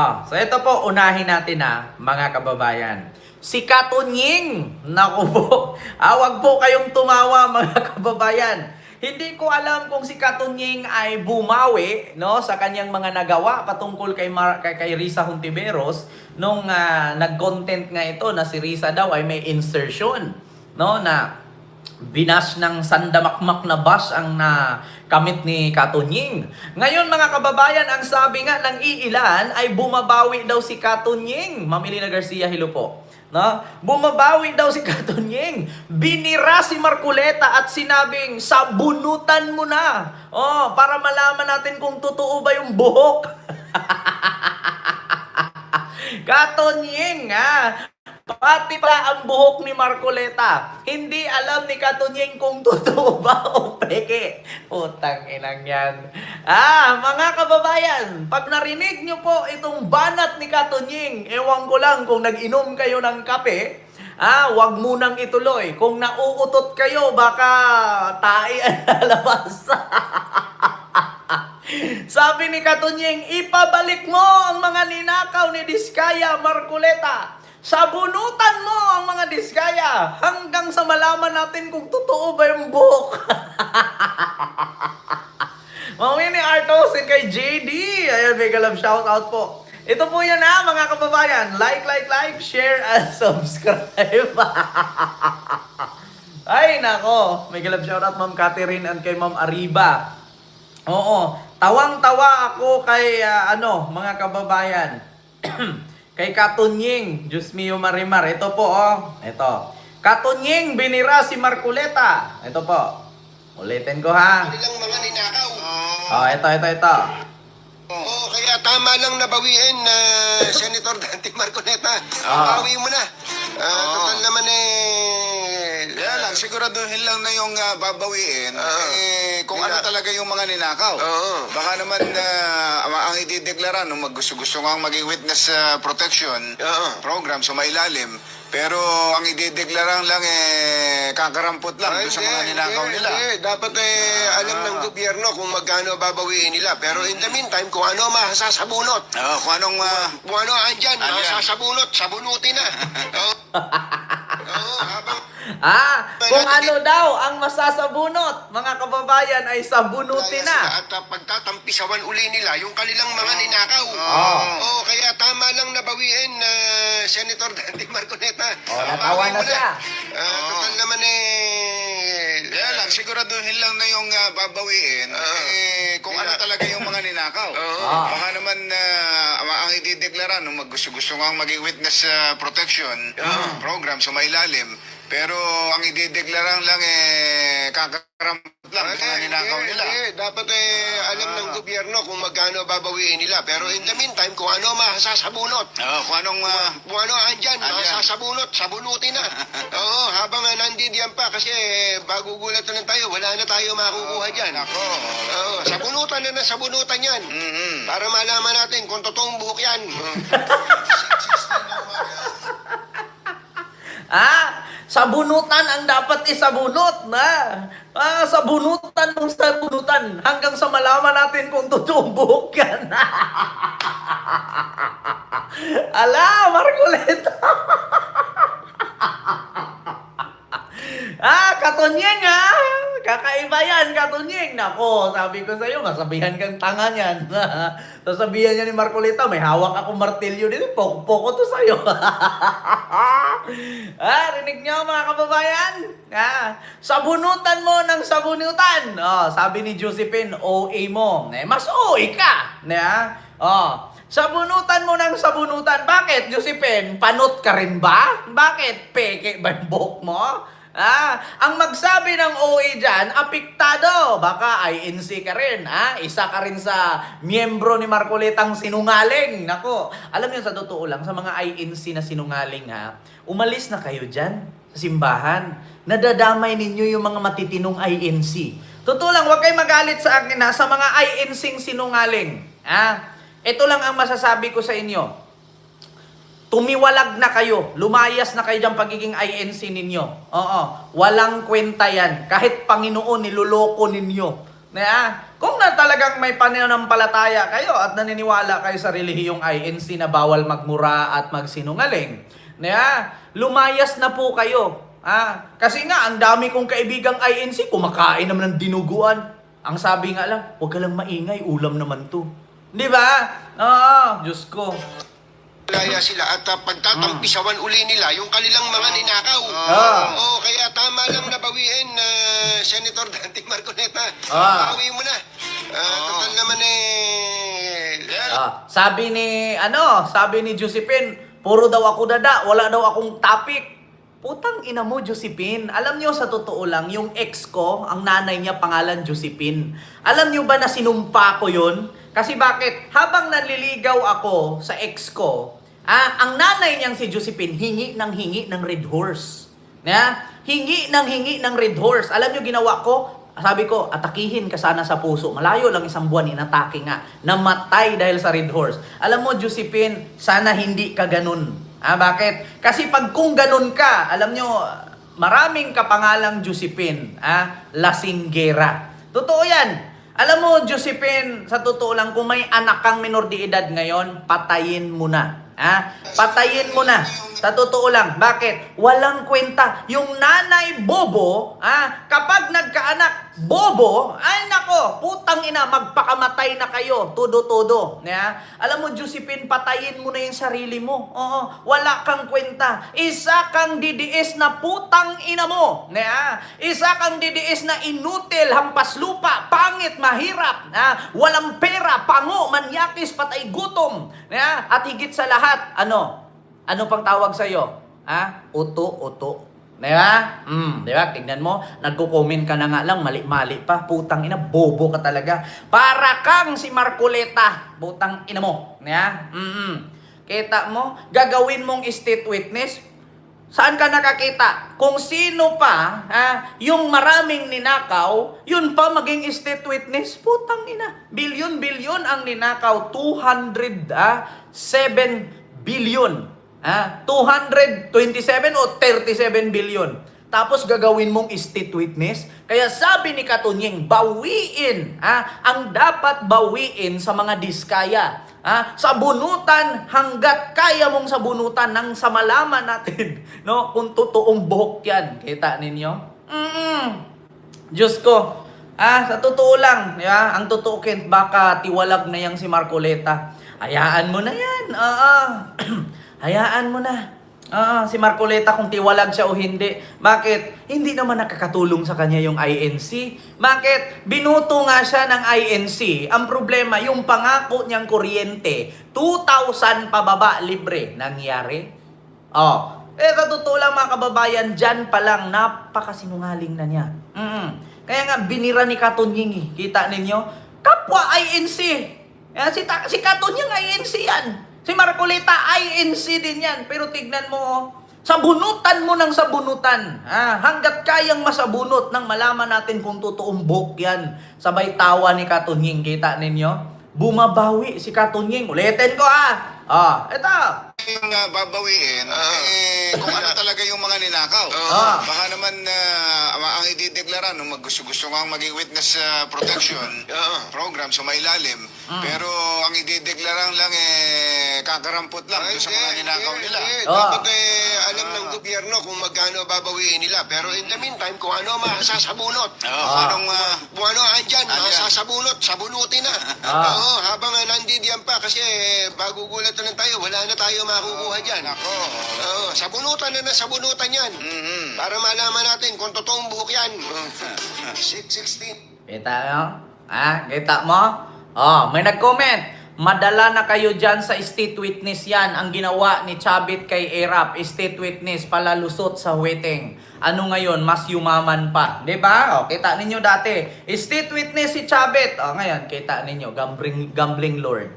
Ah, so ito po, unahin natin na, mga kababayan. Si Katunying, naku po, awag po kayong tumawa mga kababayan. Hindi ko alam kung si Katunying ay bumawi no sa kanyang mga nagawa patungkol kay Mar- kay, kay Risa Hontiveros nung ah, nag-content nga ito na si Risa daw ay may insertion no na binas ng sandamakmak na bus ang na kamit ni Katunying. Ngayon mga kababayan, ang sabi nga ng iilan ay bumabawi daw si Katunying. Mamili na Garcia, hello po. No? Bumabawi daw si Katunying. Binira si Marculeta at sinabing, sabunutan mo na. Oh, para malaman natin kung totoo ba yung buhok. Katunying, ha? Pati pala ang buhok ni Marcoleta. Hindi alam ni Katunying kung totoo ba o peke. Utang inang yan. Ah, mga kababayan, pag narinig nyo po itong banat ni Katunying, ewan ko lang kung nag-inom kayo ng kape, ah, wag munang ituloy. Kung nauutot kayo, baka tae ang lalabas. Sabi ni Katunying, ipabalik mo ang mga ninakaw ni Diskaya Marculeta. Sabunutan mo ang mga Diskaya hanggang sa malaman natin kung totoo ba yung buhok. Mami ni Artos and kay JD. Ayan, mega love shout out po. Ito po yan ha, mga kababayan. Like, like, like, share, and subscribe. Ay, nako. Mega love shout out Ma'am Catherine and kay Ma'am Ariba. Oo. Tawang-tawa ako kay ah, ano, mga kababayan. kay Katunying, Diyos mio Marimar. Ito po oh. Ito. Katunying binira si Marculeta. Ito po. Ulitin ko ha. Kanilang mga ninakaw. Oh, ito, ito, ito. Oo, kaya tama lang nabawiin na Senator Dante Marconeta. Ah. Bawi mo na. Ah, total naman eh... Kaya lang, siguraduhin lang na yung ah, babawiin Oo. eh, kung Nila- ano talaga yung mga ninakaw. Oo. Baka naman uh, ang idideklara nung maggusto-gusto nga maging witness ah, protection Oo. program sa mailalim, pero ang idideklara lang eh kakarampot lang Ah, doon sa mga ninakaw hindi, nila. hindi. Dapat eh, alam ng gobyerno kung magkano babawiin nila. Pero in the meantime, kung ano masasabunot. Oo, kung anong ah, Kung ano andyan, Andyan. masasabunot, sabunutin na. Oo. Oo, habang Ah, kung ano daw ang masasabunot, mga kababayan, ay sabunutin na. At pagtatampisawan uli nila yung kanilang mga ninakaw. Oo. Oo, kaya tama lang nabawiin na Senator Dante Marconeta. Oh, Ah, natawa na siya. Ah, total naman eh... Kaya lang, siguraduhin lang na yung ah, babawiin Oo. eh, kung ano talaga yung mga ninakaw. Oo. Ah. Baka naman ah, ang idideklara nung maggusto-gusto nga maging witness ah, protection program sa mailalim, pero ang idideklara lang eh kakarampot lang mga Hindi, ninakaw hindi, nila. hindi. Dapat eh, alam ng gobyerno kung magkano babawiin nila. Pero in the meantime, kung ano masasabunot. Oo, kung anong ah, Kung ano andyan, Andyan. masasabunot, sabunutin na. Oo, habang uh, nandidiyan pa kasi eh, bago gulat na lang tayo, wala na tayo makukuha dyan. Nako. Oo, sabunutan na na sabunutan yan. Mhm. Para malaman natin kung totoong buhok yan. Ah, sabunutan ang dapat isabunot na. Ah, sabunutan ng sabunutan hanggang sa malaman natin kung totoong buhok yan. Ala, Marcoleta. ah, katunyeng ah. Kakaiba yan, katunyeng. Nako, sabi ko sa'yo, masabihan kang tanga niyan. Sasabihan niya ni Marcoleta, may hawak akong martilyo dito. Poko-poko to sa'yo. ah, rinig niyo mga kababayan? Ah, sabunutan mo ng sabunutan. Oh, sabi ni Josephine, OA mo. Eh, mas OA ka. Na? Oh, sabunutan mo ng sabunutan. Bakit, Josephine? Panot ka rin ba? Bakit? Peke ba yung buhok mo? Ah, ang magsabi ng OA dyan, apiktado. Baka INC ka rin. Ah, isa ka rin sa miyembro ni Marcoletang sinungaling. Nako, alam niyo sa totoo lang, sa mga INC na sinungaling ha, umalis na kayo dyan sa simbahan. Nadadamay ninyo yung mga matitinong INC. Totoo lang, huwag kayo magalit sa akin ha, sa mga INC sinungaling. Ah, ito lang ang masasabi ko sa inyo. Tumiwalag na kayo. Lumayas na kayo dyan pagiging INC ninyo. Oo. Walang kwenta yan. Kahit Panginoon, niloloko ninyo. Na, ah, kung na talagang may pananampalataya kayo at naniniwala kayo sa relihiyong INC na bawal magmura at magsinungaling, na, ah, lumayas na po kayo. Ah, kasi nga, ang dami kong kaibigang INC, kumakain naman ng dinuguan. Ang sabi nga lang, huwag ka lang maingay, ulam naman to. Di ba? Oo, Diyos ko. Laya sila at uh, pagtatampisawan uli nila yung kanilang mga ninakaw. Ah. Oo, kaya tama lang nabawiin na Senator Dante Marcoleta. Ah. Bawi mo na. Ah, Total naman eh. Ah, sabi ni, ano, sabi ni Josephine, puro daw ako dada, wala daw akong topic. Putang ina mo, Josephine. Alam niyo sa totoo lang, yung ex ko, ang nanay niya pangalan Josephine. Alam niyo ba na sinumpa ko yun? Kasi bakit? Habang nanliligaw ako sa ex ko, ah, ang nanay niyang si Josephine, hingi ng hingi ng red horse. Na? Hingi ng hingi ng red horse. Alam niyo ginawa ko? Sabi ko, atakihin ka sana sa puso. Malayo lang isang buwan, inatake nga. Namatay dahil sa red horse. Alam mo, Josephine, sana hindi ka ganun. Ah, bakit? Kasi pag kung ganun ka, alam nyo, maraming kapangalang Josephine, ah, lasinggera. Totoo yan. Alam mo, Josephine, sa totoo lang, kung may anak kang minor de edad ngayon, patayin mo na. Ah, patayin mo na. Sa totoo lang. Bakit? Walang kwenta. Yung nanay bobo, ah, kapag nagkaanak, bobo, ay nako, putang ina, magpakamatay na kayo. Todo-todo. Yeah? Alam mo, Josephine, patayin mo na yung sarili mo. Oo, wala kang kwenta. Isa kang didiis na putang ina mo. Yeah? Isa kang didiis na inutil, hampas lupa, pangit, mahirap. Ah, walang pera, pango, manyakis, patay gutom. Yeah? At higit sa lahat, ano? Ano pang tawag sa iyo? Ha? Uto, uto. Di ba? Mm, di ba? Tignan mo, nagko-comment ka na nga lang, mali-mali pa. Putang ina, bobo ka talaga. Para kang si Marcoleta. Putang ina mo. Di ba? Mm-mm. Kita mo, gagawin mong state witness, Saan ka nakakita? Kung sino pa, ha, yung maraming ninakaw, yun pa maging state witness, putang ina. Bilyon-bilyon ang ninakaw, 200, ah, 7 billion. Ah, 227 o 37 billion. Tapos gagawin mong state witness. Kaya sabi ni Katunying, bawiin ah, ang dapat bawiin sa mga diskaya. Ah, sabunutan hanggat kaya mong sabunutan nang sa malaman natin no, kung totoong buhok yan. Kita ninyo? Mm Diyos ko. Ah, sa totoo lang, ya, ang totoo Kent, baka tiwalag na yang si Marcoleta. Hayaan mo na yan. Oo. Hayaan mo na. Ah, si Marcoleta kung tiwalag siya o hindi. Bakit? Hindi naman nakakatulong sa kanya yung INC. Bakit? Binuto nga siya ng INC. Ang problema, yung pangako niyang kuryente, 2,000 pababa libre. Nangyari? Oh. Eh, sa totoo lang mga kababayan, dyan pa lang, napakasinungaling na niya. Mm. Kaya nga, binira ni Katunying eh. Kita ninyo? Kapwa INC. Yan, si, Ta- si Katunying INC yan. Si Marcoleta, INC din yan. Pero tignan mo, oh, sabunutan mo ng sabunutan. Ah, hanggat kayang masabunot nang malaman natin kung totoong buhok yan. Sabay tawa ni Katunying, kita ninyo? Bumabawi si Katunying. Ulitin ko ah. Ah, eto. Yung uh, babawiin, Ah. eh, kung ano talaga yung mga ninakaw. Ah. Baka naman uh, ang idideklara nung gusto-gusto nga maging witness uh, protection Ah. program sa mailalim. Mm. Pero ang idideklara lang eh kakarampot lang Ay, doon sa mga ninakaw nila. hindi. Ah. Dapat eh, alam ng gobyerno kung magkano babawiin nila. Pero in the meantime, kung ano masasabunot. Oo, Ah. anong uh, Kung ano andyan, Andyan. masasabunot, sabunutin na. Ah. Oo, habang uh, nandidiyan pa kasi eh, bago gulat na lang tayo, wala na tayo makukuha dyan. Nako. Oo, sabunutan na na sabunutan yan. Mhm. Para malaman natin kung totoong buhok yan. 616. Kita mo? Ah, kita mo? Oh, may nag-comment. Madala na kayo dyan sa state witness yan. Ang ginawa ni Chabit kay Erap, state witness, palalusot sa waiting. Ano ngayon, mas yumaman pa. 'Di ba? Oh, kita ninyo dati. State witness si Chabit. Oh, ngayon, kita ninyo, gambling, gambling lord.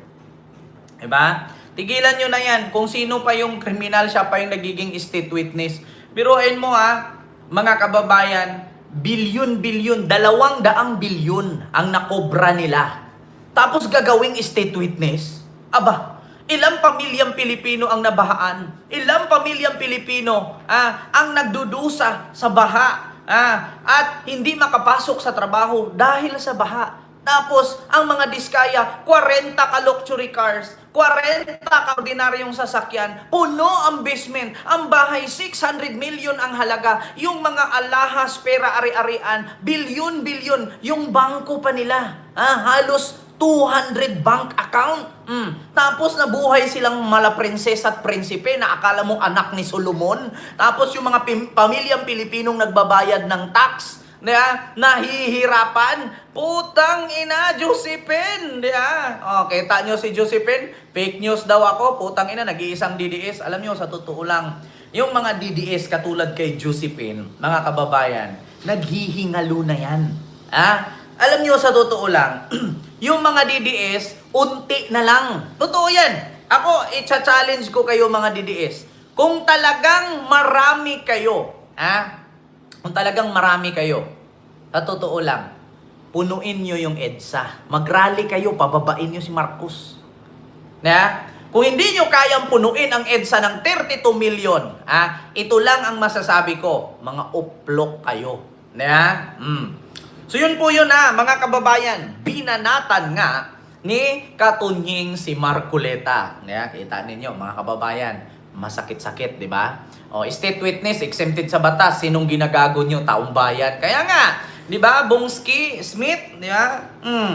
'Di ba? Tigilan nyo na yan. Kung sino pa yung kriminal, siya pa yung nagiging state witness. Biruin mo ha, mga kababayan, bilyon-bilyon, dalawang daang bilyon ang nakobra nila. Tapos gagawing state witness? Aba, ilang pamilyang Pilipino ang nabahaan? Ilang pamilyang Pilipino ah, ang nagdudusa sa baha? Ah, at hindi makapasok sa trabaho dahil sa baha. Tapos, ang mga diskaya, 40 ka luxury cars, 40 ka ordinaryong sasakyan, puno ang basement, ang bahay, 600 million ang halaga, yung mga alahas, pera, ari-arian, bilyon-bilyon, yung bangko pa nila. Ah, halos 200 bank account. Mm. Tapos nabuhay silang mala prinsesa at prinsipe na akala mo anak ni Solomon. Tapos yung mga pamilyang Pilipinong nagbabayad ng tax, na nahihirapan. Putang ina, Josephine. Di ba? Oh, kita nyo si Josephine? Fake news daw ako. Putang ina, nag-iisang DDS. Alam nyo, sa totoo lang, yung mga DDS katulad kay Josephine, mga kababayan, naghihingalo na yan. Ha? Alam nyo, sa totoo lang, yung mga DDS, unti na lang. Totoo yan. Ako, i-challenge ko kayo mga DDS. Kung talagang marami kayo, ha? Kung talagang marami kayo, sa totoo lang, punuin nyo yung EDSA. Mag-rally kayo, pababain nyo si Marcos. Na? Kung hindi nyo kayang punuin ang EDSA ng 32 million, ah, ito lang ang masasabi ko, mga uplok kayo. Na? Mm. So yun po yun ah, mga kababayan, binanatan nga ni Katunying si Marculeta. Yeah, kita ninyo mga kababayan, masakit-sakit, di ba? O, state witness, exempted sa batas, sinong ginagago nyo? Taong bayan. Kaya nga, di ba, Bongski, Smith, di ba? Mm.